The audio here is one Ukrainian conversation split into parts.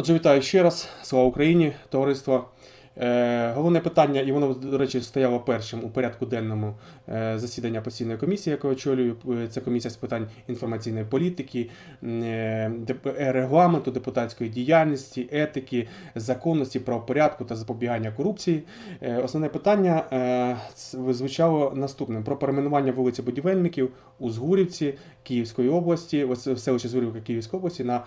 Отже, вітаю ще раз. Слава Україні, товариство. Е, головне питання, і воно, до речі, стояло першим у порядку денному е, засідання постійної комісії, яку очолюю. Е, Це комісія з питань інформаційної політики, е, е, регламенту, депутатської діяльності, етики, законності, правопорядку та запобігання корупції. Е, Основне питання е, звучало наступним: про перейменування вулиці Будівельників у Згурівці Київської області, в селищі Згурівка Київської області на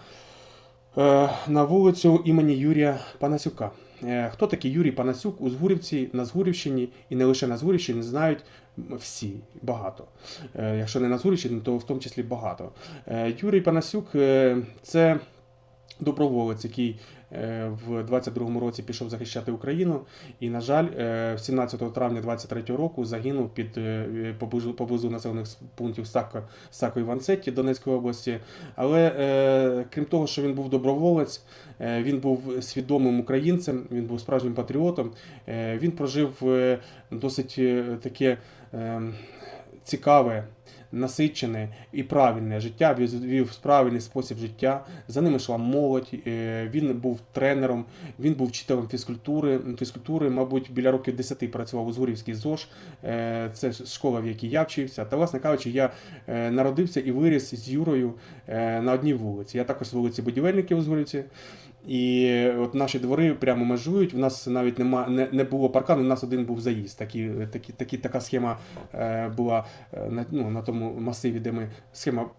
на вулицю імені Юрія Панасюка. Е, Хто такий Юрій Панасюк у Згурівці, на Згурівщині і не лише на Згурівщині знають всі багато. Е, Якщо не на Згурівщині, то в тому числі багато. Е, Юрій Панасюк е, це доброволець, який е, в 22-му році пішов захищати Україну. І, на жаль, е, 17 травня 23-го року загинув під е, поблизу, поблизу населених пунктів Сако, Сако Іванцетті Донецької області. Але е, крім того, що він був доброволець, е, він був свідомим українцем, він був справжнім патріотом. Е, він прожив е, досить е, таке е, цікаве. Насичене і правильне життя, вів, правильний спосіб життя. За ним йшла молодь. е, Він був тренером, він був вчителем фізкультури. Фізкультури, мабуть, біля років 10 працював у Згурівській ЗОЖ. Е, Це школа, в якій я вчився. Та, власне кажучи, я е, народився і виріс з Юрою на одній вулиці. Я також з вулиці Будівельників у Згурівці. І от наші двори прямо межують. У нас навіть нема, не, не було паркану, у нас один був заїзд. Такі, такі, такі, така схема е, була е, на, ну, на тому масиві, де ми схема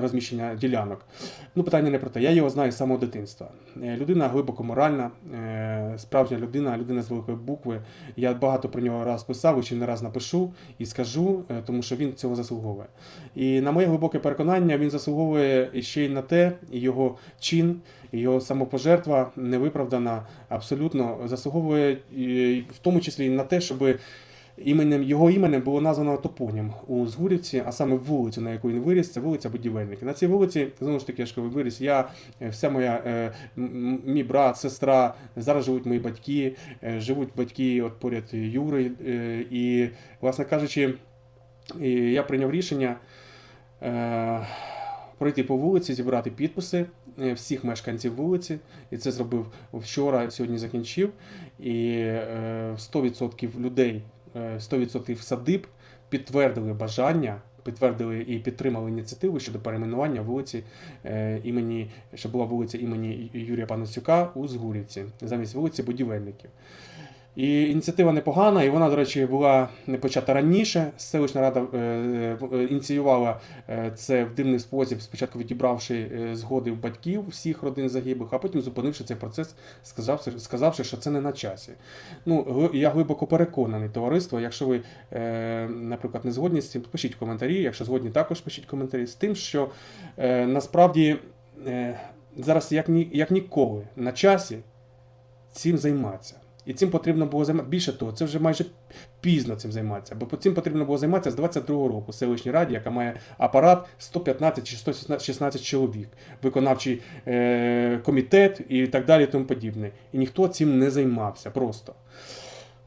розміщення ділянок. Ну, питання не про те. Я його знаю з самого дитинства. Е, Людина глибоко моральна, е, справжня людина, людина з великої букви. Я багато про нього раз писав, і ще не раз напишу і скажу, е, тому що він цього заслуговує. І на моє глибоке переконання, він заслуговує ще й на те, його чин, його самопожертва невиправдана, абсолютно заслуговує в тому числі і на те, щоб іменем його іменем було названо топонім у Згурівці, а саме вулицю, на яку він виріс, це вулиця Будівельники. На цій вулиці, знову ж таки, я ж кажу, виріс я, е, вся моя е, мій брат, сестра, зараз живуть мої батьки, е, живуть батьки от поряд Юри. е, І, власне кажучи, я прийняв рішення. Е, Пройти по вулиці, зібрати підписи е, всіх мешканців вулиці, і це зробив вчора, сьогодні закінчив. І е, 100% людей, е, 100% садиб підтвердили бажання, підтвердили і підтримали ініціативу щодо перейменування вулиці е, імені, що була вулиця імені Юрія Панасюка у Згурівці, замість вулиці Будівельників. І ініціатива непогана, і вона, до речі, була не почата раніше. Селищна рада е, е, ініціювала е, це в дивний спосіб, спочатку відібравши згоди в батьків всіх родин загиблих, а потім зупинивши цей процес, сказавши, сказавши, що це не на часі. Ну, я глибоко переконаний, товариство. Якщо ви, наприклад, не згодні з цим, то пишіть коментарі. Якщо згодні, також пишіть коментарі з тим, що насправді зараз як, ні, як ніколи на часі цим займатися. І цим потрібно було займатися. Більше того, це вже майже пізно цим займатися. Бо цим потрібно було займатися з 22-го року селищній раді, яка має апарат 115 чи 116 чоловік, виконавчий е, комітет і так далі, і тому подібне. І ніхто цим не займався просто.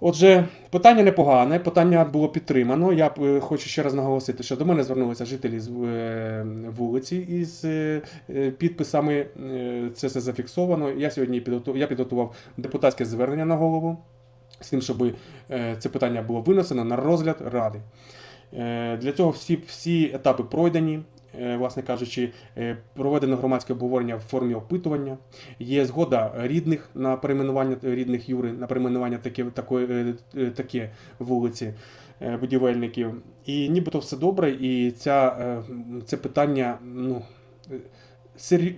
Отже, питання непогане, питання було підтримано. Я е, хочу ще раз наголосити, що до мене звернулися жителі з е, вулиці із е, підписами. Це все зафіксовано. Я сьогодні я підготував депутатське звернення на голову з тим, щоб це питання було винесено на розгляд ради. Для цього всі, всі етапи пройдені. Е, Власне кажучи, е, проведено громадське обговорення в формі опитування. Є згода рідних на перейменування рідних Юри, на перейменування таке, такої, е, е, таке вулиці е, будівельників. І нібито все добре, і ця, е, це питання ну, е,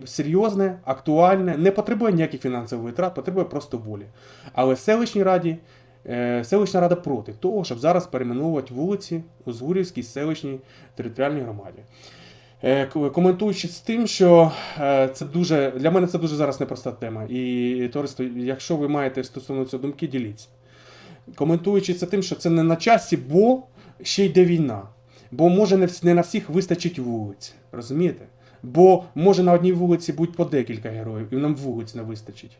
серйозне, актуальне, не потребує ніяких фінансових витрат, потребує просто волі. Але селищній раді. е, Селищна рада проти того, щоб зараз перейменовувати вулиці у Згурівській селищній територіальній громаді. Е, Коментуючи з тим, що е, це дуже для мене це дуже зараз непроста тема. І товариство, якщо ви маєте стосовно цього думки, діліться. Коментуючи це тим, що це не на часі, бо ще йде війна. Бо може не, на всіх вистачить вулиць. Розумієте? Бо може на одній вулиці бути по декілька героїв, і нам вулиць не вистачить.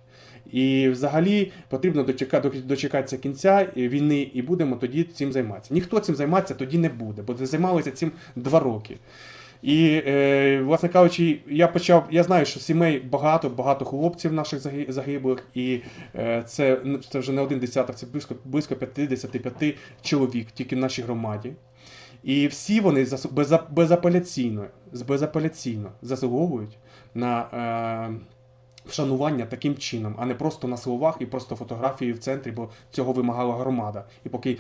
І взагалі потрібно дочека- дочекатися кінця війни, і будемо тоді цим займатися. Ніхто цим займатися тоді не буде, бо займалися цим два роки. І, е, власне кажучи, я почав. Я знаю, що сімей багато, багато хлопців наших загиблих, і е, це, це вже не один десяток, це близько, близько 55 чоловік тільки в нашій громаді. І всі вони безапеляційно, безапеляційно заслуговують на е, вшанування таким чином, а не просто на словах і просто фотографії в центрі, бо цього вимагала громада. І поки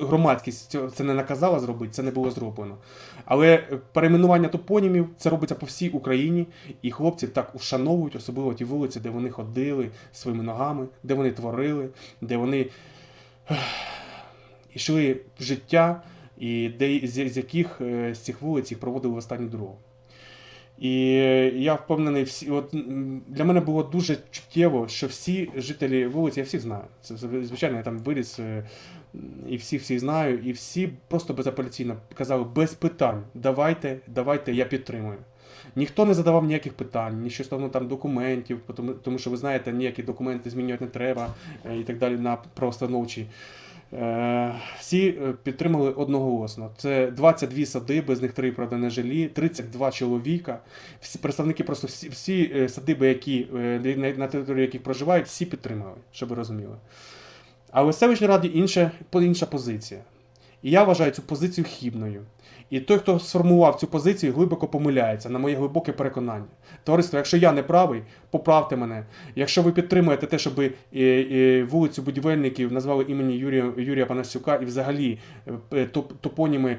громадськість це не наказала зробити, це не було зроблено. Але е, перейменування топонімів це робиться по всій Україні, і хлопці так вшановують, особливо ті вулиці, де вони ходили своїми ногами, де вони творили, де вони йшли в життя, і де з, з яких е, з цих вулиць їх проводили в останню дорогу. І я впевнений, всі от для мене було дуже чуттєво, що всі жителі вулиці, я всіх знаю. Це звичайно, я там виріс е, і всіх всіх знаю, і всі просто безапеляційно казали без питань. Давайте, давайте, я підтримую. Ніхто не задавав ніяких питань, ні стосовно там документів, тому, тому що ви знаєте, ніякі документи змінювати не треба е, і так далі на правостановчі. Е, Всі е, підтримали одноголосно. Це 22 садиби, з них 3, правда, не жилі, 32 чоловіка. Всі представники, просто всі, всі е, садиби, які, е, на- території яких проживають, всі підтримали, щоб ви розуміли. Але в селищній раді інша, інша позиція. І я вважаю цю позицію хібною. І той, хто сформував цю позицію, глибоко помиляється, на моє глибоке переконання. Товариство, якщо я не правий, поправте мене. Якщо ви підтримуєте те, щоб е, е, вулицю будівельників назвали імені Юрія, Юрія Панасюка і взагалі е, топоніми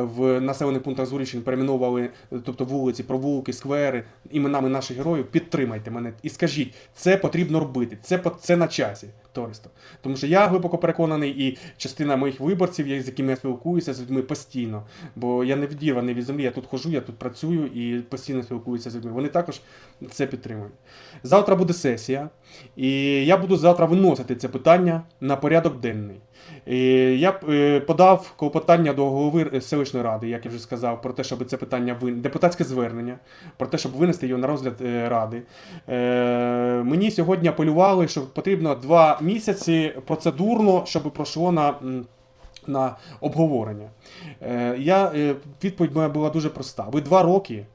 в населених пунктах Зуріччини перейменовували, е, тобто вулиці, провулки, сквери, іменами наших героїв, підтримайте мене і скажіть, це потрібно робити, це, це на часі, товариство. Тому що я глибоко переконаний, і частина моїх виборців, з якими я спілкуюся з людьми постійно, бо я не відірваний від землі, я тут хожу, я тут працюю і постійно спілкуюся з людьми. Вони також це підтримують. Завтра буде сесія, і я буду завтра виносити це питання на порядок денний. І я е, подав клопотання до голови селищної ради, як я вже сказав, про те, щоб це питання вин... депутатське звернення, про те, щоб винести його на розгляд е, ради. Е, Мені сьогодні апелювали, що потрібно два місяці процедурно, щоб пройшло на. На обговорення. Е, я, е, відповідь моя була дуже проста. Ви два роки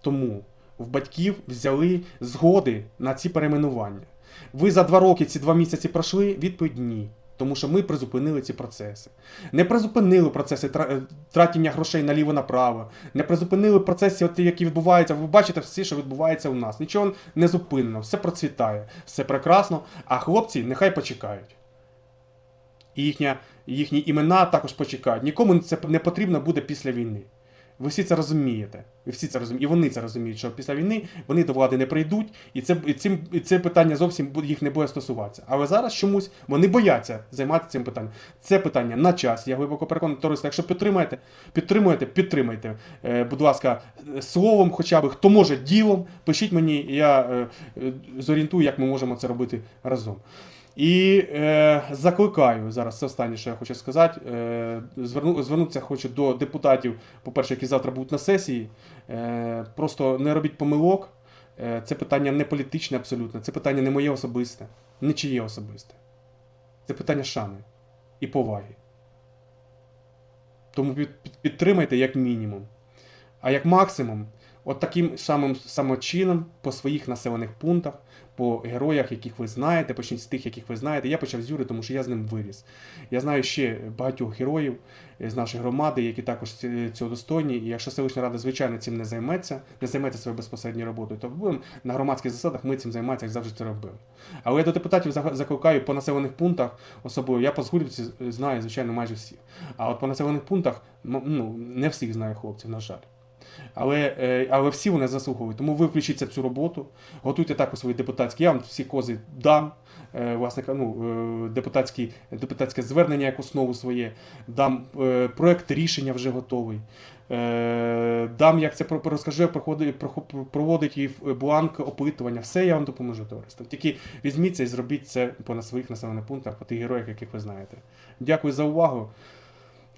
тому в батьків взяли згоди на ці перейменування. Ви за два роки ці два місяці пройшли? Відповідь ні. Тому що ми призупинили ці процеси. Не призупинили процеси е, тратіння грошей наліво-направо, не призупинили процеси, які відбуваються. Ви бачите всі, що відбувається у нас. Нічого не зупинено, все процвітає, все прекрасно, а хлопці нехай почекають. І їхня, їхні імена також почекають. Нікому це не потрібно буде після війни. Ви всі це розумієте. Ви всі це розумієте. І вони це розуміють, що після війни вони до влади не прийдуть, і це, і цим, і це питання зовсім їх не буде стосуватися. Але зараз чомусь вони бояться займатися цим питанням. Це питання на час. Я глибоко переконаний, товариство. Якщо підтримаєте, підтримуєте, підтримайте. Е, будь ласка, е, словом, хоча б хто може ділом, пишіть мені, я е, е, зорієнтую, як ми можемо це робити разом. І е, закликаю зараз це останнє, що я хочу сказати. Е, зверну, звернутися хочу до депутатів, по-перше, які завтра будуть на сесії. Е, просто не робіть помилок. Е, це питання не політичне абсолютно, це питання не моє особисте, не чиє особисте. Це питання шани і поваги. Тому під, під- підтримайте як мінімум. А як максимум, от таким самим самочином по своїх населених пунктах, по героях, яких ви знаєте, почніть з тих, яких ви знаєте. Я почав з Юри, тому що я з ним виріс. Я знаю ще багатьох героїв з нашої громади, які також цього достойні. І якщо селищна рада, звичайно, цим не займеться, не займеться своєю безпосередньою роботою, то будемо на громадських засадах ми цим займатися, як завжди це робили. Але я до депутатів закликаю по населених пунктах, особливо я по Згурівці знаю, звичайно, майже всіх. А от по населених пунктах ну, не всіх знаю хлопців, на жаль. Але, е, але всі вони заслуговують. Тому ви включіться в цю роботу, готуйте також свої депутатські. Я вам всі кози дам. Е, власне, ну, е, депутатські, депутатське звернення як основу своє, дам проект рішення вже готовий. Дам, як це розкажу, як проводить і бланк опитування. Все я вам допоможу, товариство. Тільки візьміться і зробіть це на своїх населених пунктах, по тих героях, яких ви знаєте. Дякую за увагу.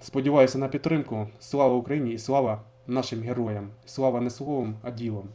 Сподіваюся на підтримку. Слава Україні і слава нашим героям. Слава не словом, а ділом.